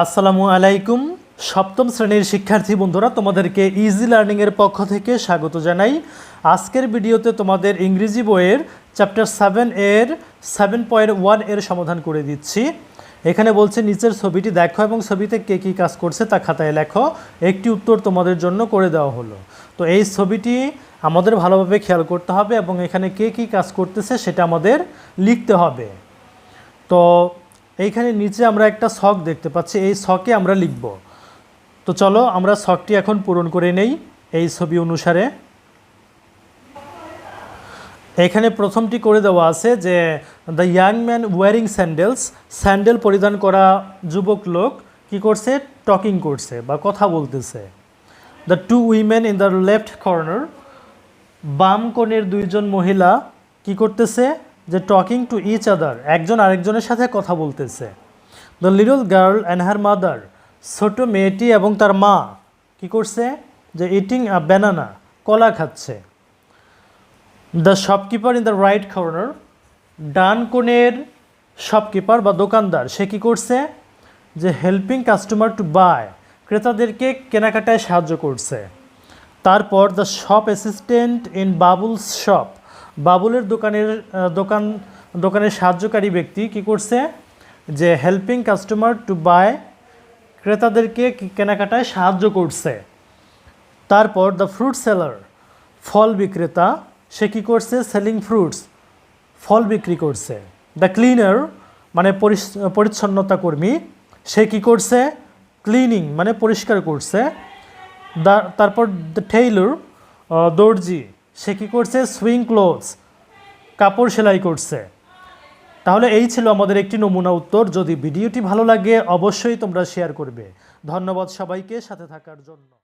আসসালামু আলাইকুম। সপ্তম শ্রেণির শিক্ষার্থী বন্ধুরা, তোমাদেরকে ইজি লার্নিংয়ের পক্ষ থেকে স্বাগত জানাই। আজকের ভিডিওতে তোমাদের ইংরেজি বইয়ের চ্যাপ্টার সেভেন এর সেভেন পয়েন্ট ওয়ানের সমাধান করে দিচ্ছি। এখানে বলছে, নিচের ছবিটি দেখো এবং ছবিতে কে কী কাজ করছে তা খাতায় লেখো। একটি উত্তর তোমাদের জন্য করে দেওয়া হলো। তো এই ছবিটি আমাদের ভালোভাবে খেয়াল করতে হবে এবং এখানে কে কী কাজ করতেছে সেটা আমাদের লিখতে হবে। তো এইখানে নিচে আমরা একটা ছক দেখতে পাচ্ছি, এই ছকে আমরা লিখব। তো চলো, আমরা ছকটি এখন পূরণ করে নেই, এই ছবি অনুসারে। এখানে প্রথমটি করে দেওয়া আছে যে the young man wearing sandals sandal পরিধান করা যুবক লোক কি করছে? টকিং করছে বা কথা বলতেছে। The two women in the left corner বাম কোণের দুইজন মহিলা কি করতেছে? যে টকিং টু ইচ আদার একজন আরেকজনের সাথে কথা বলতেছে। The little girl and her mother ছোট মেয়েটি এবং তার মা, কি করছে? যে ইটিং আ ব্যানানা কলা খাচ্ছে। The shopkeeper in the right corner ডান কোণের শপকিপার বা দোকানদার, সে কি করছে? যে হেল্পিং কাস্টমার টু বাই ক্রেতাদেরকে কেনাকাটায় সাহায্য করছে। তারপর the shop assistant in Babul's shop বাবুলের দোকানের দোকান, দোকানের সাহায্যকারী ব্যক্তি কি করছে? যে হেল্পিং কাস্টমার টু বাই ক্রেতাদেরকে কেনাকাটায় সাহায্য করছে। তারপর দ্য ফ্রুট সেলার ফল বিক্রেতা, সে কী করছে? সেলিং ফ্রুটস ফল বিক্রি করছে। দ্য ক্লিনার মানে পরিচ্ছন্নতা কর্মী, সে কী করছে? ক্লিনিং মানে পরিষ্কার করছে। তারপর দ্য টেইলর দর্জি সে কী করছে? সুইং ক্লোথস কাপড় সেলাই করছে। তাহলে এই ছিল আমাদের একটি নমুনা উত্তর। যদি ভিডিওটি ভালো লাগে, অবশ্যই তোমরা শেয়ার করবে। ধন্যবাদ সবাইকে, সাথে থাকার জন্য।